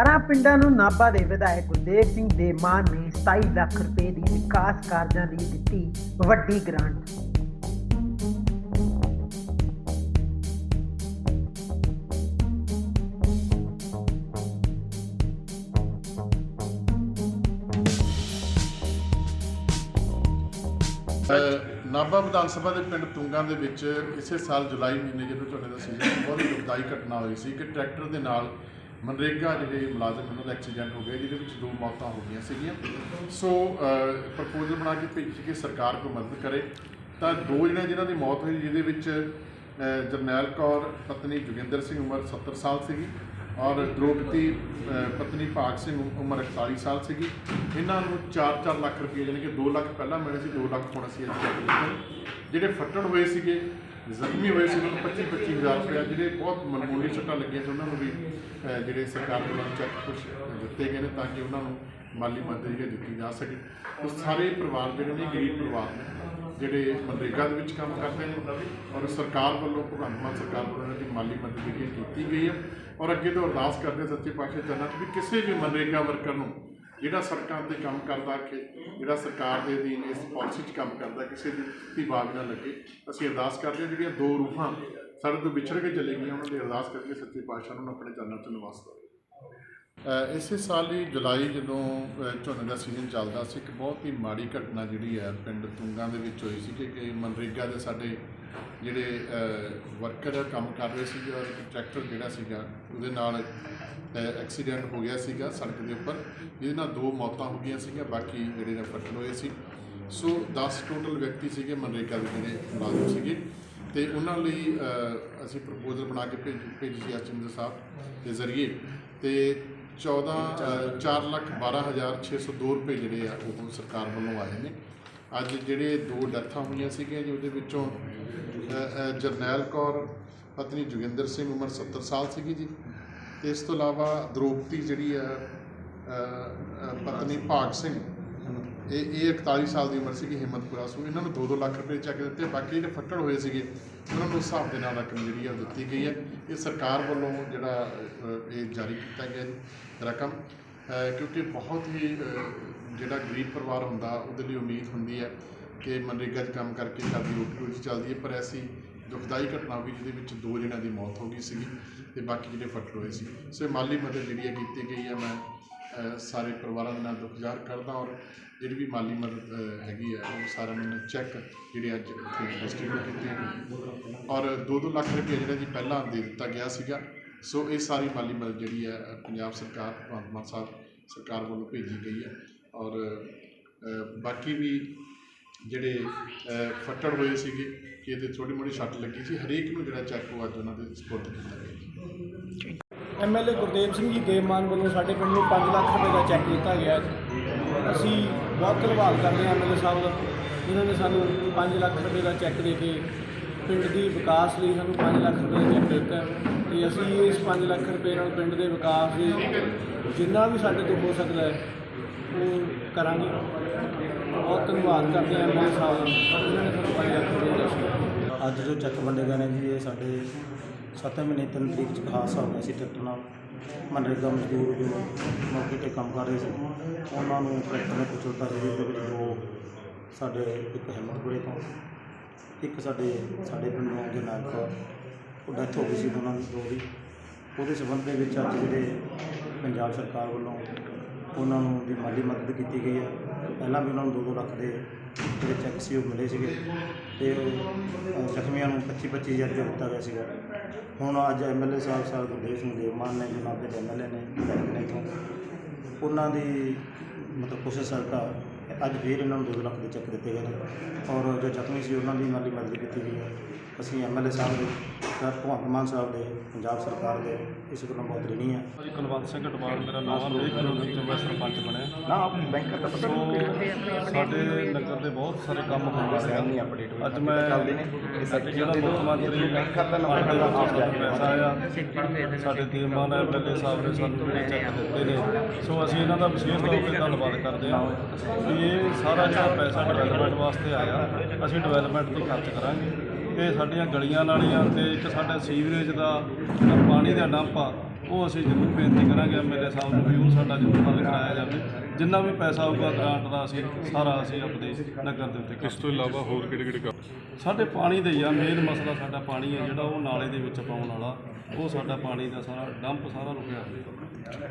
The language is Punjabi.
12 ਪਿੰਡਾਂ ਨੂੰ ਨਾਭਾ ਦੇ ਵਿਧਾਇਕ ਗੁਰਦੇਵ ਸਿੰਘ ਦੇ ਮਾਨ ਨੇ 27 ਲੱਖ ਰੁਪਏ ਦੀ ਵਿਕਾਸ ਕਾਰਜਾਂ ਲਈ ਦਿੱਤੀ ਵੱਡੀ ਗ੍ਰਾਂਟ। ਨਾਭਾ ਵਿਧਾਨ ਸਭਾ ਦੇ ਪਿੰਡ ਤੁੰਗਾ ਦੇ ਵਿੱਚ ਇਸੇ ਸਾਲ ਜੁਲਾਈ ਮਹੀਨੇ ਜਦੋਂ ਝੋਨੇ ਦਾ ਸੀਜ਼ਨ, ਬਹੁਤ ਦੁਖਦਾਈ ਘਟਨਾ ਹੋਈ ਸੀ ਕਿ ਟਰੈਕਟਰ ਦੇ ਨਾਲ ਮਨਰੇਗਾ ਜਿਹੜੇ ਮੁਲਾਜ਼ਮ ਉਹਨਾਂ ਦਾ ਐਕਸੀਡੈਂਟ ਹੋ ਗਿਆ, ਜਿਹਦੇ ਵਿੱਚ ਦੋ ਮੌਤਾਂ ਹੋ ਗਈਆਂ ਸੀਗੀਆਂ। ਸੋ ਪ੍ਰਪੋਜ਼ਲ ਬਣਾ ਕੇ ਭੇਜੀ ਕਿ ਸਰਕਾਰ ਕੋਈ ਮਦਦ ਕਰੇ, ਤਾਂ ਦੋ ਜਿਹੜੇ ਜਿਨ੍ਹਾਂ ਦੀ ਮੌਤ ਹੋਈ, ਜਿਹਦੇ ਵਿੱਚ ਜਰਨੈਲ ਕੌਰ, ਪਤਨੀ ਜੋਗਿੰਦਰ ਸਿੰਘ ਉਮਰ 70 ਸਾਲ ਸੀਗੀ ਔਰ ਦ੍ਰੋਪਦੀ ਪਤਨੀ ਭਾਗ ਸਿੰਘ ਉਮਰ 41 ਸਾਲ ਸੀਗੀ। ਇਹਨਾਂ ਨੂੰ 4-4 ਲੱਖ ਰੁਪਏ ਯਾਨੀ ਕਿ 2 ਲੱਖ ਪਹਿਲਾਂ ਮਿਲੇ ਸੀ 2 ਲੱਖ ਹੁਣ ਅਸੀਂ ਅੱਜ ਜਿਹੜੇ ਫੱਟੜ ਹੋਏ ਸੀਗੇ ਜ਼ਖਮੀ ਹੋਏ ਸੀ ਉਹਨਾਂ ਨੂੰ 25-25 ਹਜ਼ਾਰ ਰੁਪਏ ਜਿਹੜੇ ਬਹੁਤ ਮਾਮੂਲੀ ਸੱਟਾਂ ਲੱਗੀਆਂ ਸੀ ਉਹਨਾਂ ਨੂੰ ਵੀ ਅ, ਜਿਹੜੇ ਸਰਕਾਰ ਵੱਲੋਂ ਚੈੱਕ ਕੁਝ ਦਿੱਤੇ ਗਏ ਨੇ ਤਾਂ ਕਿ ਉਹਨਾਂ ਨੂੰ ਮਾਲੀ ਮਦਦ ਜਿਹੜੀ ਦਿੱਤੀ ਜਾ ਸਕੇ। ਉਹ ਸਾਰੇ ਪਰਿਵਾਰ ਜਿਹੜੇ ਨੇ ਗਰੀਬ ਪਰਿਵਾਰ ਨੇ ਜਿਹੜੇ ਮਨਰੇਗਾ ਦੇ ਵਿੱਚ ਕੰਮ ਕਰਦੇ ਨੇ ਔਰ ਸਰਕਾਰ ਵੱਲੋਂ ਭਗਵੰਤ ਮਾਨ ਸਰਕਾਰ ਵੱਲੋਂ ਇਹਨਾਂ ਦੀ ਮਾਲੀ ਮਦਦ ਜਿਹੜੀ ਹੈ ਕੀਤੀ ਗਈ ਹੈ। ਔਰ ਅੱਗੇ ਤੋਂ ਅਰਦਾਸ ਕਰਦੇ ਹਾਂ ਸੱਚੇ ਪਾਤਸ਼ਾਹ ਚਰਨਾਂ 'ਚ ਵੀ ਕਿਸੇ ਵੀ ਮਨਰੇਗਾ ਵਰਕਰ ਨੂੰ ਜਿਹੜਾ ਸੜਕਾਂ ਤੇ ਕੰਮ ਕਰਦਾ ਕਿ ਜਿਹੜਾ ਸਰਕਾਰ ਦੇ ਅਧੀਨ ਇਸ ਪਾਲਿਸੀ 'ਚ ਕੰਮ ਕਰਦਾ, ਕਿਸੇ ਦੀ ਦੀ ਬਾਗ ਨਾ ਲੱਗੇ, ਅਸੀਂ ਅਰਦਾਸ ਕਰਦੇ ਹਾਂ ਜਿਹੜੀਆਂ ਦੋ ਰੂਹਾਂ ਸਾਡੇ ਤੋਂ ਵਿਛੜ ਕੇ ਚਲੇ ਗਈਆਂ, ਉਹਨਾਂ ਦੀ ਅਰਦਾਸ ਕਰਕੇ ਸੱਚੇ ਪਾਤਸ਼ਾਹ ਨੂੰ ਆਪਣੇ ਚਰਨਾਂ 'ਚ ਨਿਵਾਸ ਦੇਵੇ ਇਸੇ ਸਾਲ ਹੀ ਜੁਲਾਈ ਜਦੋਂ ਝੋਨੇ ਦਾ ਸੀਜ਼ਨ ਚੱਲਦਾ ਸੀ, ਇੱਕ ਬਹੁਤ ਹੀ ਮਾੜੀ ਘਟਨਾ ਜਿਹੜੀ ਹੈ, ਪਿੰਡ ਤੁੰਗਾ ਦੇ ਵਿੱਚ ਹੋਈ ਸੀ ਕਿ ਮਨਰੇਗਾ ਦੇ ਸਾਡੇ ਜਿਹੜੇ ਵਰਕਰ ਕੰਮ ਕਰ ਰਹੇ ਸੀ, ਔਰ ਟਰੈਕਟਰ ਜਿਹੜਾ ਸੀਗਾ, ਉਹਦੇ ਨਾਲ ਐਕਸੀਡੈਂਟ ਹੋ ਗਿਆ ਸੀਗਾ ਸੜਕ ਦੇ ਉੱਪਰ। ਜਿਹਦੇ ਨਾਲ ਦੋ ਮੌਤਾਂ ਹੋ ਗਈਆਂ ਸੀਗੀਆਂ ਬਾਕੀ ਜਿਹੜੇ ਨੇ ਹੋਏ ਸੀ। ਸੋ 10 ਟੋਟਲ ਵਿਅਕਤੀ ਸੀਗੇ ਮਨਰੇਗਾ ਦੇ ਜਿਹੜੇ ਮੁਲਾਜ਼ਮ ਸੀਗੇ। ਤੇ ਉਹਨਾਂ ਲਈ ਅਸੀਂ ਪ੍ਰਪੋਜ਼ਲ ਬਣਾ ਕੇ ਭੇਜ ਭੇਜੀ ਸੀ ਐਚਐਮ ਸਾਹਿਬ ਦੇ ਜ਼ਰੀਏ। ਤੇ 14 ਅ, ਚਾਰ ਲੱਖ 12602 ਰੁਪਏ ਜਿਹੜੇ ਆ ਉਹ ਹੁਣ ਸਰਕਾਰ ਵੱਲੋਂ ਆਏ ਨੇ। ਅੱਜ ਜਿਹੜੇ ਦੋ ਡੈਥਾਂ ਹੋਈਆਂ ਸੀਗੀਆਂ ਜੀ ਉਹਦੇ ਵਿੱਚੋਂ ਜਰਨੈਲ ਕੌਰ ਪਤਨੀ ਜੋਗਿੰਦਰ ਸਿੰਘ ਉਮਰ 70 ਸਾਲ ਸੀਗੀ ਜੀ। ਇਸ ਤੋਂ ਇਲਾਵਾ ਦ੍ਰੋਪਦੀ ਜਿਹੜੀ ਆ ਪਤਨੀ ਭਾਗ ਸਿੰਘ, ਇਹ ਇਹ 41 ਸਾਲ ਦੀ ਉਮਰ ਸੀਗੀ ਹਿੰਮਤਪੁਰਾ ਸੂ ਇਹਨਾਂ ਨੂੰ 2-2 ਲੱਖ ਰੁਪਏ ਚੈੱਕ ਦਿੱਤੇ, ਬਾਕੀ ਜਿਹੜੇ ਫੱਟੜ ਹੋਏ ਸੀਗੇ, ਉਹਨਾਂ ਨੂੰ ਉਸ ਹਿਸਾਬ ਦੇ ਨਾਲ ਰਕਮ ਜਿਹੜੀ ਆ ਉਹ ਦਿੱਤੀ ਗਈ ਹੈ। ਇਹ ਸਰਕਾਰ ਵੱਲੋਂ ਜਿਹੜਾ ਇਹ ਜਾਰੀ ਕੀਤਾ ਗਿਆ ਰਕਮ ਕਿਉਂਕਿ ਬਹੁਤ ਹੀ ਜਿਹੜਾ ਗਰੀਬ ਪਰਿਵਾਰ ਹੁੰਦਾ, ਉਹਦੇ ਲਈ ਉਮੀਦ ਹੁੰਦੀ ਹੈ ਕਿ ਮਨਰੇਗਾ 'ਚ ਕੰਮ ਕਰਕੇ ਸਾਡੀ ਰੋਟੀ ਰੋਜੀ ਚੱਲਦੀ ਹੈ। ਪਰ ਐਸੀ ਦੁਖਦਾਈ ਘਟਨਾ ਹੋਈ ਜਿਹਦੇ ਵਿੱਚ ਦੋ ਜਣਿਆਂ ਦੀ ਮੌਤ ਹੋ ਗਈ ਸੀਗੀ ਤੇ ਬਾਕੀ ਜਿਹੜੇ ਫੱਟ ਹੋਏ ਸੀ। ਸੋ ਇਹ ਮਾਲੀ ਮਦਦ ਜਿਹੜੀ ਹੈ ਕੀਤੀ ਗਈ ਹੈ। ਮੈਂ ਅ, ਸਾਰੇ ਪਰਿਵਾਰਾਂ ਦੇ ਨਾਲ ਦੁੱਖ ਜ਼ਾਹਰ ਕਰਦਾ ਔਰ ਜਿਹੜੀ ਵੀ ਮਾਲੀ ਮਦਦ ਅ, ਹੈਗੀ ਹੈ ਉਹ ਸਾਰਿਆਂ ਨੂੰ ਚੈੱਕ ਜਿਹੜੇ ਅੱਜ ਡਿਸਟ੍ਰੀਬਿਊਟ ਕੀਤੇ ਨੇ। ਔਰ 2-2 ਲੱਖ ਰੁਪਏ ਜਿਹੜਾ ਜੀ ਪਹਿਲਾਂ ਦੇ ਦਿੱਤਾ ਗਿਆ ਸੀਗਾ। ਸੋ ਇਹ ਸਾਰੀ ਮਾਲੀ ਮਦਦ ਜਿਹੜੀ ਹੈ ਅ, ਪੰਜਾਬ ਸਰਕਾਰ ਭਗਵੰਤ ਮਾਨ ਸਾਹਿਬ ਸਰਕਾਰ ਵੱਲੋਂ ਭੇਜੀ ਗਈ ਹੈ। ਔਰ ਅ, ਬਾਕੀ ਵੀ ਜਿਹੜੇ ਫੱਟੜ ਹੋਏ ਸੀਗੇ ਕਿ ਇਹਦੇ ਥੋੜੀ ਮੋੜੀ ਸੱਟ ਲੱਗੀ ਸੀ। ਹਰੇਕ ਨੂੰ ਜਿਹੜਾ ਚੈੱਕ ਉਹ ਅੱਜ ਉਹਨਾਂ ਦੇ ਸਪੋਰਟ ਕੀਤਾ ਗਿਆ। ਐਮਐਲਏ ਗੁਰਦੇਵ ਸਿੰਘ ਜੀ ਦੇਵਮਾਨ ਵੱਲੋਂ ਸਾਡੇ ਪਿੰਡ ਨੂੰ 5 ਲੱਖ ਰੁਪਏ ਦਾ ਚੈੱਕ ਦਿੱਤਾ ਗਿਆ ਅਸੀਂ ਬਹੁਤ ਧੰਨਵਾਦ ਕਰਦੇ ਹਾਂ ਐਮਐਲਏ ਸਾਹਿਬ ਦਾ, ਜਿਨ੍ਹਾਂ ਨੇ ਸਾਨੂੰ 5 ਲੱਖ ਰੁਪਏ ਦਾ ਚੈੱਕ ਦੇ ਕੇ ਪਿੰਡ ਦੀ ਵਿਕਾਸ ਲਈ ਸਾਨੂੰ 5 ਲੱਖ ਰੁਪਏ ਦਾ ਚੈੱਕ ਦਿੱਤਾ ਹੈ। ਤੇ ਅਸੀਂ ਇਸ 5 ਲੱਖ ਰੁਪਏ ਨਾਲ ਪਿੰਡ ਦੇ ਵਿਕਾਸ ਦੇ ਜਿੰਨਾ ਵੀ ਸਾਡੇ ਤੋਂ ਹੋ ਸਕਦਾ ਹੈ, ਉਹ ਕਰਾਂਗੇ। ਬਹੁਤ ਧੰਨਵਾਦ ਕਰਦੇ ਹਾਂ ਐਮਐਲਏ ਸਾਹਿਬ ਦਾ। ਨੇ ਸਾਨੂੰ 5 ਲੱਖ ਰੁਪਏ ਦਿੱਤਾ ਅੱਜ ਜੋ ਚੈੱਕ ਵੰਡੇ ਗਏ ਨੇ ਜੀ, ਇਹ ਸਾਡੇ 7 ਮਹੀਨੇ 3 ਤਰੀਕ 'ਚ ਇੱਕ ਹਾਦਸਾ ਹੋਇਆ ਸੀ ਟਰੈਕਟਰ ਨਾਲ ਮਨਰੇਗਾ ਮਜ਼ਦੂਰ ਜੋ ਮੌਕੇ 'ਤੇ ਕੰਮ ਕਰ ਰਹੇ ਸੀ, ਉਹਨਾਂ ਨੂੰ ਟਰੈਕਟਰ ਨੇ ਕੁਚਲਤਾ ਸੀ ਜਿਹਦੇ ਵਿੱਚ ਦੋ ਸਾਡੇ ਇੱਕ ਹਿੰਮਤਪੁਰੇ ਤੋਂ, ਇੱਕ ਸਾਡੇ ਸਾਡੇ ਪਿੰਡੋਂ ਜਰਨੈਲ ਕੌਰ ਉਹ ਡੈਥ ਹੋ ਗਈ ਸੀ ਉਹਨਾਂ ਦੀ ਦੋ ਦੀ। ਉਹਦੇ ਸੰਬੰਧ ਦੇ ਵਿੱਚ ਅੱਜ ਜਿਹੜੇ ਪੰਜਾਬ ਸਰਕਾਰ ਵੱਲੋਂ ਉਹਨਾਂ ਨੂੰ ਦੀ ਮਾਲੀ ਮਦਦ ਕੀਤੀ ਗਈ ਹੈ। ਪਹਿਲਾਂ ਵੀ ਉਹਨਾਂ ਨੂੰ 2-2 ਲੱਖ ਦੇ ਜਿਹੜੇ ਚੈੱਕ ਸੀ ਉਹ ਮਿਲੇ ਸੀਗੇ ਤੇ ਅ, ਜ਼ਖਮੀਆਂ ਨੂੰ 25-25 ਹਜ਼ਾਰ ਰੁਪਏ ਦਿੱਤਾ ਗਿਆ ਸੀਗਾ। ਹੁਣ ਅੱਜ ਐਮਐਲਏ ਸਾਹਿਬ ਸਾਹਿਬ ਗੁਰਦੇਵ ਸਿੰਘ ਦੇਵਮਾਨ ਨੇ ਜੋ ਦੇ ਐਮਐਲਏ ਨੇ ਵਿਧਾਇਕ ਨੇ ਇੱਥੋਂ। ਉਹਨਾਂ ਦੀ ਮਤਲਬ ਕੋਸ਼ਿਸ਼ ਸਰਕਾਰ ਅੱਜ ਫੇਰ ਇਹਨਾਂ ਨੂੰ 2 ਲੱਖ ਦੇ ਚੈੱਕ ਦਿੱਤੇ ਗਏ ਨੇ। ਔਰ ਜੋ ਜ਼ਖਮੀ ਸੀ ਉਹਨਾਂ ਦੀ ਮਾਲੀ ਮਦਦ ਕੀਤੀ ਗਈ ਹੈ। ਅਸੀਂ ਐਮਐਲਏ ਸਾਹਿਬ ਦੇ ਸਰ ਭਗਵੰਤ ਮਾਨ ਸਾਹਿਬ ਦੇ ਪੰਜਾਬ ਸਰਕਾਰ ਦੇ ਇਸ ਗੱਲੋਂ ਬਹੁਤ ਰਿਣੀ ਹੈ ਜੀ ਕੁਲਵੰਤ ਸਿੰਘ ਟਵਾਲ ਮੇਰਾ ਨਾਮ ਹੈ ਇੱਕ ਨਗਰ ਤੋਂ ਮੈਂ ਸਰਪੰਚ ਬਣਿਆ। ਨਾ ਆਪ ਬੈਂਕ ਦਾ ਸੋ ਸਾਡੇ ਨਗਰ ਦੇ ਬਹੁਤ ਸਾਰੇ ਕੰਮ ਹੋ ਰਹੇ ਨੇ। ਅੱਜ ਮੈਂ ਅੱਜ ਜਿਹੜਾ ਮੁੱਖ ਮੰਤਰੀ ਬੈਂਕ ਖਾਤਾ ਨੰਬਰ ਦਾ ਆਪ ਜਾ ਪੈਸਾ ਆਇਆ। ਸਾਡੇ ਦੀਵਾਨ ਐਮਐਲਏ ਸਾਹਿਬ ਨੇ ਸਾਨੂੰ ਜਿਹੜੇ ਚੈੱਕ ਦਿੱਤੇ ਨੇ। ਸੋ ਅਸੀਂ ਇਹਨਾਂ ਦਾ ਵਿਸ਼ੇਸ਼ ਤੌਰ ਤੇ ਧੰਨਵਾਦ ਕਰਦੇ ਹਾਂ ਵੀ ਇਹ ਸਾਰਾ ਜਿਹੜਾ ਪੈਸਾ ਡਿਵੈਲਪਮੈਂਟ ਵਾਸਤੇ ਆਇਆ ਅਸੀਂ ਡਿਵੈਲਪਮੈਂਟ ਤੇ ਖਰਚ ਕਰਾਂਗੇ। ਇਹ ਸਾਡੀਆਂ ਗਲੀਆਂ ਨਾਲੀਆਂ ਤੇ ਇੱਕ ਸਾਡਾ ਸੀਵਰੇਜ ਦਾ ਜਿਹੜਾ ਪਾਣੀ ਦਾ ਡੰਪ ਆ ਉਹ ਅਸੀਂ ਜ਼ਰੂਰ ਬੇਨਤੀ ਕਰਾਂਗੇ ਐਮਐਲਏ ਸਾਹਿਬ ਨੂੰ ਵੀ ਉਹ ਸਾਡਾ ਜ਼ਰੂਰ ਹੱਲ ਕਰਾਇਆ ਜਾਵੇ। ਜਿੰਨਾ ਵੀ ਪੈਸਾ ਆਊਗਾ ਗ੍ਰਾਂਟ ਦਾ ਅਸੀਂ ਸਾਰਾ ਅਸੀਂ ਆਪਣੇ ਨਗਰ ਦੇ ਉੱਤੇ ਇਸ ਤੋਂ ਇਲਾਵਾ ਹੋਰ ਕਿਹੜੇ ਕਿਹੜੇ ਕੰਮ? ਸਾਡੇ ਪਾਣੀ ਦਾ ਆ ਮੇਨ ਮਸਲਾ ਸਾਡਾ ਪਾਣੀ ਹੈ ਜਿਹੜਾ ਉਹ ਨਾਲੇ ਦੇ ਵਿੱਚ ਪਾਉਣ ਵਾਲਾ ਉਹ ਸਾਡਾ ਪਾਣੀ ਦਾ ਸਾਰਾ ਡੰਪ ਸਾਰਾ ਰੁਕਿਆ। ਹੋਇਆ